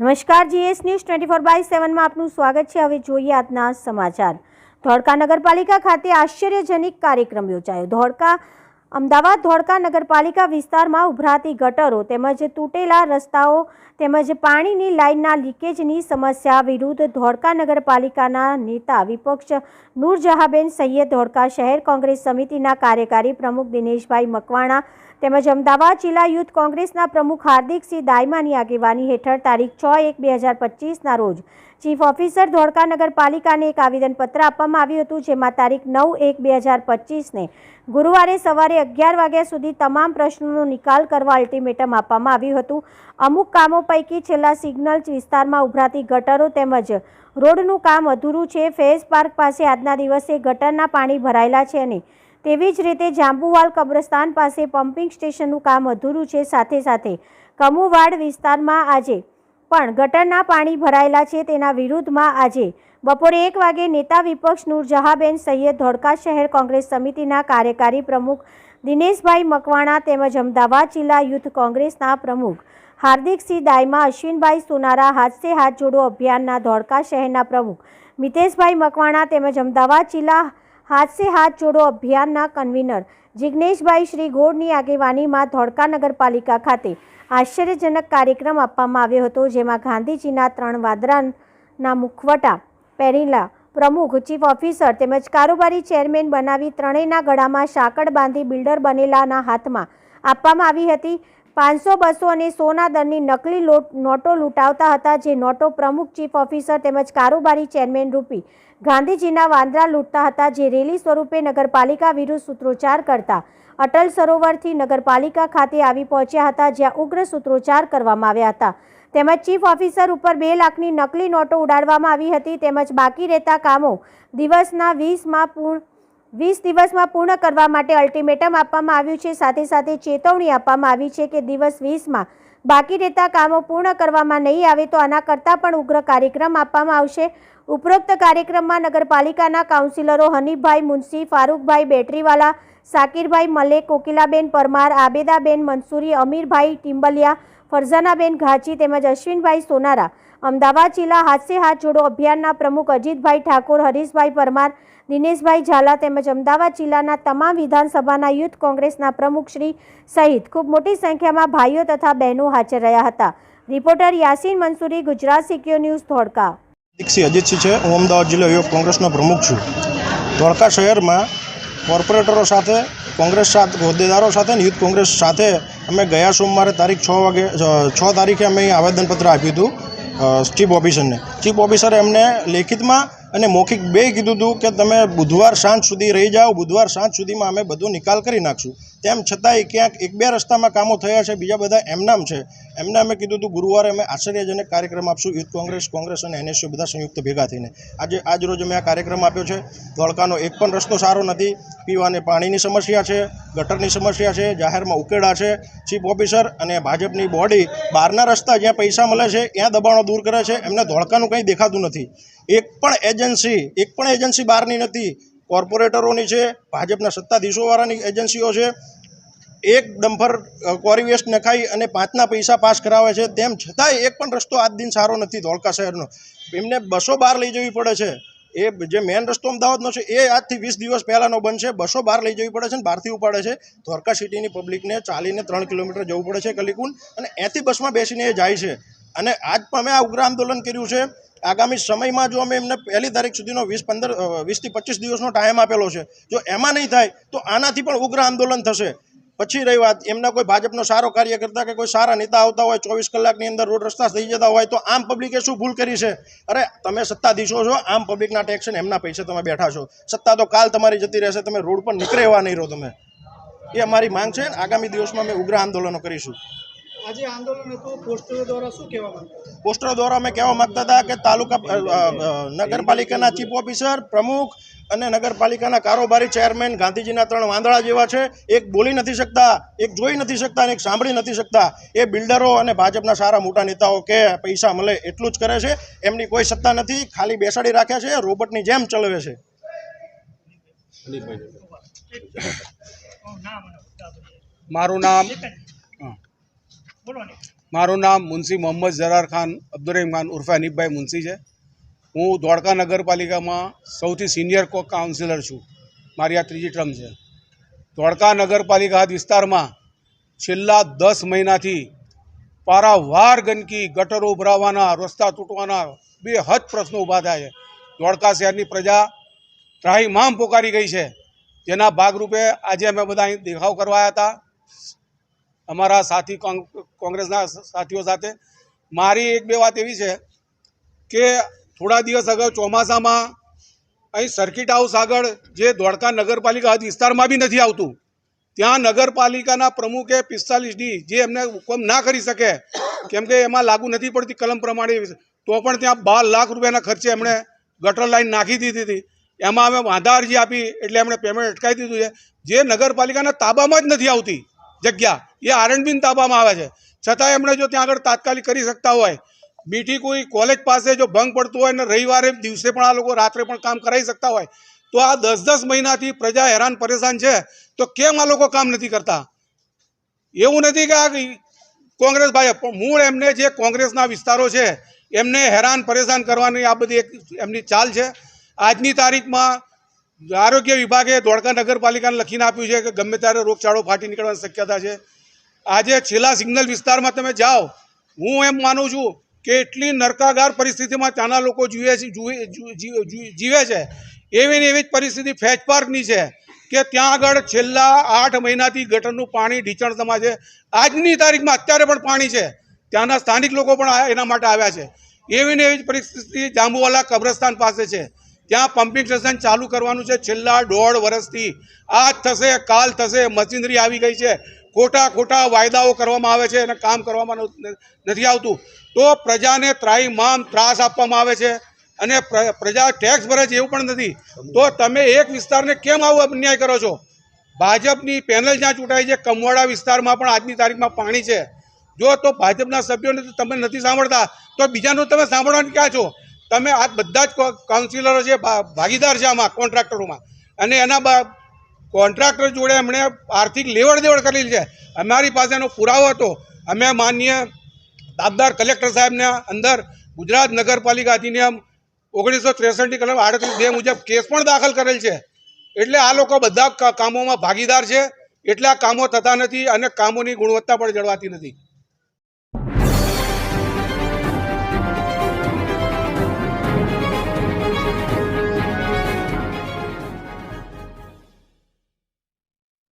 નમસ્કાર, GS news twenty four by સેવનમાં આપનું સ્વાગત છે. હવે જોઈએ આજના સમાચાર. ધોળકા નગરપાલિકા ખાતે આશ્ચર્યજનક કાર્યક્રમ યોજાયો. ધોળકા અમદાવાદ ધોળકા નગરપાલિકા વિસ્તારમાં ઉભરાતી ગટરો તેમજ તૂટેલા રસ્તાઓ તેમજ પાણીની લાઇનના લીકેજની સમસ્યા વિરુદ્ધ ધોળકા નગરપાલિકાના નેતા વિપક્ષ નૂરજહાબેન સૈયદ ધોળકા શહેર કોંગ્રેસ સમિતિના કાર્યકારી પ્રમુખ દિનેશભાઈ મકવાણા તેમજ અમદાવાદ જિલ્લા યુથ કોંગ્રેસના પ્રમુખ હાર્દિકસિંહ દાયમાની આગેવાની હેઠળ તારીખ છ એક બે હજાર પચીસના રોજ ચીફ ઓફિસર ધોળકા નગરપાલિકાને એક આવેદનપત્ર આપવામાં આવ્યું હતું, જેમાં તારીખ નવ એક બે હજાર પચીસને ગુરુવારે સવારે અગિયાર વાગ્યા સુધી તમામ પ્રશ્નોનો નિકાલ કરવા અલ્ટિમેટમ આપવામાં આવ્યું હતું. અમુક કામો પૈકી છેલ્લા સિગ્નલ વિસ્તારમાં ઉભરાતી ગટરો તેમજ રોડનું કામ અધૂરું છે. ફેઝ પાર્ક પાસે આજના દિવસે ગટરના પાણી ભરાયેલા છે અને તેવી જ રીતે જાંબુવાલ કબ્રસ્તાન પાસે પમ્પિંગ સ્ટેશનનું કામ અધૂરું છે. સાથે સાથે કમુવાડ વિસ્તારમાં આજે પણ ગટરના પાણી ભરાયેલા છે તેના વિરુદ્ધમાં આજે બપોરે એક વાગે નેતા વિપક્ષ નૂરજહાબેન સૈયદ ધોળકા શહેર કોંગ્રેસ સમિતિના કાર્યકારી પ્રમુખ દિનેશભાઈ મકવાણા તેમજ અમદાવાદ જિલ્લા યુથ કોંગ્રેસના પ્રમુખ હાર્દિકસિંહ દાયમા અશ્વિનભાઈ સોનારા, હાથસે હાથ જોડો અભિયાનના ધોળકા શહેરના પ્રમુખ મિતેશભાઈ મકવાણા તેમજ અમદાવાદ જિલ્લા હાથસે હાથ જોડો અભિયાનના કન્વીનર જિજ્ઞેશભાઈ શ્રી ગોળની આગેવાનીમાં ધોળકા નગરપાલિકા ખાતે આશ્ચર્યજનક કાર્યક્રમ આપવામાં આવ્યો હતો, જેમાં ગાંધીજીના ત્રણ વાદરાના મુખવટા પહેરેલા પ્રમુખ, ચીફ ઓફિસર તેમજ કારોબારી ચેરમેન બનાવી ત્રણેયના ગળામાં સાંકળ બાંધી બિલ્ડર બનેલાના હાથમાં આપવામાં આવી હતી. પાંચસો, બસો અને સોના દરની નકલી નોટો લૂંટાવતા હતા, જે નોટો પ્રમુખ, ચીફ ઓફિસર તેમજ કારોબારી ચેરમેન રૂપી ગાંધીજીના વાંદરા લૂંટતા હતા, જે રેલી સ્વરૂપે નગરપાલિકા વિરુદ્ધ સૂત્રોચ્ચાર કરતા અટલ સરોવરથી નગરપાલિકા ખાતે આવી પહોંચ્યા હતા, જ્યાં ઉગ્ર સૂત્રોચ્ચાર કરવામાં આવ્યા હતા. તેમજ ચીફ ઓફિસર ઉપર બે લાખની નકલી નોટો ઉડાડવામાં આવી હતી, તેમજ બાકી રહેતા કામો દિવસના વીસમાં પૂર્ણ વીસ દિવસમાં પૂર્ણ કરવા માટે અલ્ટિમેટમ આપવામાં આવ્યું છે. સાથે સાથે ચેતવણી આપવામાં આવી છે કે દિવસ વીસમાં બાકી રહેતા કામો પૂર્ણ કરવામાં નહીં આવે તો આના કરતાં પણ ઉગ્ર કાર્યક્રમ આપવામાં આવશે. ઉપરોક્ત કાર્યક્રમમાં નગરપાલિકાના કાઉન્સિલરો હનીફભાઈ મુનશી, ફારૂકભાઈ બેટરીવાલા, સાકિરભાઈ મલેક, કોકિલાબેન પરમાર, આબેદાબેન મંસૂરી, અમીરભાઈ ટિમ્બલિયા ફરઝાનાબેન ઘાચી તેમજ અશ્વિનભાઈ સોનારા. અમદાવાદ જિલ્લા હાથસે હાથ જોડો અભિયાનના પ્રમુખ અજીતભાઈ ઠાકોર, હરીશભાઈ પરમાર દિનેશભાઈ ઝાલા તેમજ અમદાવાદ જિલ્લાના તમામ વિધાનસભાના યુથ કોંગ્રેસના પ્રમુખશ્રી સહિત ખૂબ મોટી સંખ્યામાં ભાઈઓ તથા બહેનો હાજર રહ્યા હતા. રિપોર્ટર યાસીન મંસૂરી, ગુજરાત સિક્યો ન્યૂઝ, ધોળકા. દીક્ષી અજીતસિંહ છે. હું અમદાવાદ જિલ્લા યુવક કોંગ્રેસનો પ્રમુખ છું. ધોળકા શહેરમાં કોર્પોરેટરો સાથે, કોંગ્રેસ સાથે, હોદ્દેદારો સાથે અને યુથ કોંગ્રેસ સાથે અમે ગયા સોમવારે તારીખ છ વાગે, છ તારીખે અમે આવેદનપત્ર આપ્યું હતું ચીફ ઓફિસરને. ચીફ ઓફિસરે એમને લેખિતમાં અને મૌખિક બે કીધું હતું કે તમે બુધવાર સાંજ સુધી રહી જાઓ, બુધવાર સાંજ સુધીમાં અમે બધું નિકાલ કરી નાખશું. તેમ છતાંય ક્યાંક એક બે રસ્તામાં કામો થયા છે, બીજા બધા એમનામ છે. એમને અમે કીધું હતું, ગુરુવારે અમે આશ્ચર્યજનક કાર્યક્રમ આપશું. યુથ કોંગ્રેસ કોંગ્રેસ અને એનએસયુ બધા સંયુક્ત ભેગા થઈને. આજે, આજ રોજ અમે આ કાર્યક્રમ આપ્યો છે. ધોળકાનો એક પણ રસ્તો સારો નથી. પીવાને પાણીની સમસ્યા છે, ગટરની સમસ્યા છે, જાહેરમાં ઉકેડા છે. ચીફ ઓફિસર અને ભાજપની બોડી બહારના રસ્તા જ્યાં પૈસા મળે છે, ત્યાં દબાણો દૂર કરે છે. એમને ધોળકાનું કંઈ દેખાતું નથી. એક પણ એજન્સી, એક પણ એજન્સી બહારની નથી. કોર્પોરેટરોની છે, ભાજપના સત્તાધીશોવાળાની એજન્સીઓ છે. એક ડમ્ફર કોરી વેસ્ટ નખાઈ અને પાંચના પૈસા પાસ કરાવે છે. તેમ છતાંય એક પણ રસ્તો આજ દિન સારો નથી ધોળકા શહેરનો. એમને બસો બહાર લઈ જવી પડે છે. એ જે મેન રસ્તો અમદાવાદનો છે, એ આજથી વીસ દિવસ પહેલાંનો બનશે. બસો બહાર લઈ જવી પડે છે અને બહારથી ઉપાડે છે. ધોળકા સિટીની પબ્લિકને ચાલીને ત્રણ કિલોમીટર જવું પડે છે કલીકુંડ અને એથી બસમાં બેસીને એ જાય છે. અને આજ પણ અમે આ ઉગ્ર આંદોલન કર્યું છે. આગામી સમયમાં જો અમે એમને પહેલી તારીખ સુધીનો વીસ પંદર વીસથી પચીસ દિવસનો ટાઈમ આપેલો છે. જો એમાં નહીં થાય, તો આનાથી પણ ઉગ્ર આંદોલન થશે. પછી રહી વાત એમના કોઈ ભાજપનો સારો કાર્ય કરતા કે કોઈ સારા નેતા આવતા હોય ચોવીસ કલાકની અંદર રોડ રસ્તા થઈ જતા હોય તો આમ પબ્લિકે શું ભૂલ કરી છે? અરે તમે સત્તાધીશો છો આમ પબ્લિકના ટેક્સ ને એમના પૈસે તમે બેઠા છો. સત્તા તો કાલ તમારી જતી રહેશે તમે રોડ પર નીકળે એવા નહીં રહો તમે. એ અમારી માંગ છે. આગામી દિવસમાં અમે ઉગ્ર આંદોલનો કરીશું. આજે આંદોલન હતું પોસ્ટરો દ્વારા શું કહેવા માંગતા પોસ્ટરો દ્વારા અમે કહેવા માંગતા હતા કે તાલુકા નગરપાલિકાના ચીફ ઓફિસર પ્રમુખ અને નગરપાલિકાના કારોબારી ચેરમેન ગાંધીજીના ત્રણ વાંદળા જેવા છે. એક બોલી નથી શકતા એક જોઈ નથી શકતા અને એક સાંભળી નથી શકતા. એ બિલ્ડરો અને ભાજપના સારા મોટા નેતાઓ કે પૈસા મળે એટલું જ કરે છે. એમની કોઈ સત્તા નથી ખાલી બેસાડી રાખ્યા છે રોબોટની જેમ ચલાવે છે. મારું નામ બોલો ને મારું નામ મુનશી મોહમ્મદ જરાર ખાન અબ્દુરહીમ ખાન ઉર્ફે હનીફભાઈ મુનશી છે. હું ધોળકા નગરપાલિકામાં સૌથી સિનિયર કો કાઉન્સિલર છું. મારી આ ત્રીજી ટર્મ છે. ધોળકા નગરપાલિકા વિસ્તારમાં છેલ્લા દસ મહિનાથી પારાવાર ગંદકી, ગટરો ઉભરાવાના, રસ્તા તૂટવાના બે હદ પ્રશ્નો ઊભા થયા છે. ધોળકા શહેરની પ્રજા ત્રાહીમામ પોકારી ગઈ છે. જેના ભાગરૂપે આજે અમે બધા અહીં દેખાવ કરવા હતા. અમારા સાથી કોંગ- કોંગ્રેસના સાથીઓ સાથે. મારી એક બે વાત એવી છે કે થોડા દિવસ અગાઉ ચોમાસામાં અહીં સર્કિટ હાઉસ આગળ જે દ્વારકા નગરપાલિકા હદ વિસ્તારમાં બી નથી આવતું, ત્યાં નગરપાલિકાના પ્રમુખે પિસ્તાલીસ ડી જે એમને હુકમ ના કરી શકે, કેમ કે એમાં લાગુ નથી પડતી કલમ પ્રમાણે તો પણ ત્યાં બાર લાખ રૂપિયાના ખર્ચે એમણે ગટર લાઈન નાખી દીધી હતી. એમાં અમે વાંધા અરજી આપી એટલે એમણે પેમેન્ટ અટકાવી દીધું છે. જે નગરપાલિકાના તાબામાં જ નથી આવતી જગ્યા, એ આરએનબીન તાબામાં આવે છે. છતાં એમણે જો ત્યાં આગળ તાત્કાલિક કરી શકતા હોય બીટી કોઈ કોલેજ પાસે જો ભંગ પડતું હોય ને રવિવારે દિવસે પણ આ લોકો રાત્રે પણ કામ કરાવી શકતા હોય, તો આ દસ દસ મહિનાથી પ્રજા હેરાન પરેશાન છે, તો કેમ આ લોકો કામ નથી કરતા? એવું નથી કે આ કોંગ્રેસ ભાઈ મૂળ એમને જે કોંગ્રેસના વિસ્તારો છે, એમને હેરાન પરેશાન કરવાની આ બધી એક એમની ચાલ છે. આજની તારીખમાં આરોગ્ય વિભાગે ધોળકા નગરપાલિકાને લખીને આપ્યું છે કે ગમે ત્યારે રોગચાળો ફાટી નીકળવાની શક્યતા છે. આજે છેલ્લા સિગ્નલ વિસ્તારમાં તમે જાઓ, હું એમ માનું છું કે એટલી નરકાગાર પરિસ્થિતિમાં ત્યાંના લોકો જીવે જીવે છે. એવી ને એવી જ પરિસ્થિતિ ફેચ પાર્કની છે કે ત્યાં આગળ છેલ્લા આઠ મહિનાથી ગટરનું પાણી ઢીચણ સમા છે. આજની તારીખમાં અત્યારે પણ પાણી છે. ત્યાંના સ્થાનિક લોકો પણ એના માટે આવ્યા છે. એવી ને એવી જ પરિસ્થિતિ જાંબુવાલા કબ્રસ્તાન પાસે છે. ત્યાં પમ્પિંગ સ્ટેશન ચાલુ કરવાનું છે. છેલ્લા દોઢ વર્ષથી. આજ થશે, કાલ થશે, મશીનરી આવી ગઈ છે. ખોટા ખોટા વાયદાઓ કરવામાં આવે છે અને કામ કરવામાં નથી આવતું. તો પ્રજાને ત્રાહીમામ ત્રાસ આપવામાં આવે છે અને પ્રજા ટેક્સ ભરે છે એવું પણ નથી. તો તમે એક વિસ્તારને કેમ આવો અન્યાય કરો છો? ભાજપની પેનલ જ્યાં ચૂંટાઈ છે, કમવાડા વિસ્તારમાં પણ આજની તારીખમાં પાણી છે. જો તો ભાજપના સભ્યોને તો તમે નથી સાંભળતા, તો બીજાનું તમે સાંભળવાનું ક્યાં છો? તમે આ બધા જ કાઉન્સિલરો છે ભાગીદાર છે આમાં કોન્ટ્રાક્ટરોમાં અને એના કોન્ટ્રાક્ટર જોડે એમણે આર્થિક લેવડ દેવડ કરેલી છે. અમારી પાસેનો પુરાવો હતો. અમે માન્ય દાબદાર કલેક્ટર સાહેબને અંદર ગુજરાત નગરપાલિકા અધિનિયમ ઓગણીસો ત્રેસઠની કલમ આડત્રીસ બે મુજબ કેસ પણ દાખલ કરેલ છે. એટલે આ લોકો બધા કામોમાં ભાગીદાર છે. એટલે કામો થતા નથી અને કામોની ગુણવત્તા પણ જળવાતી નથી.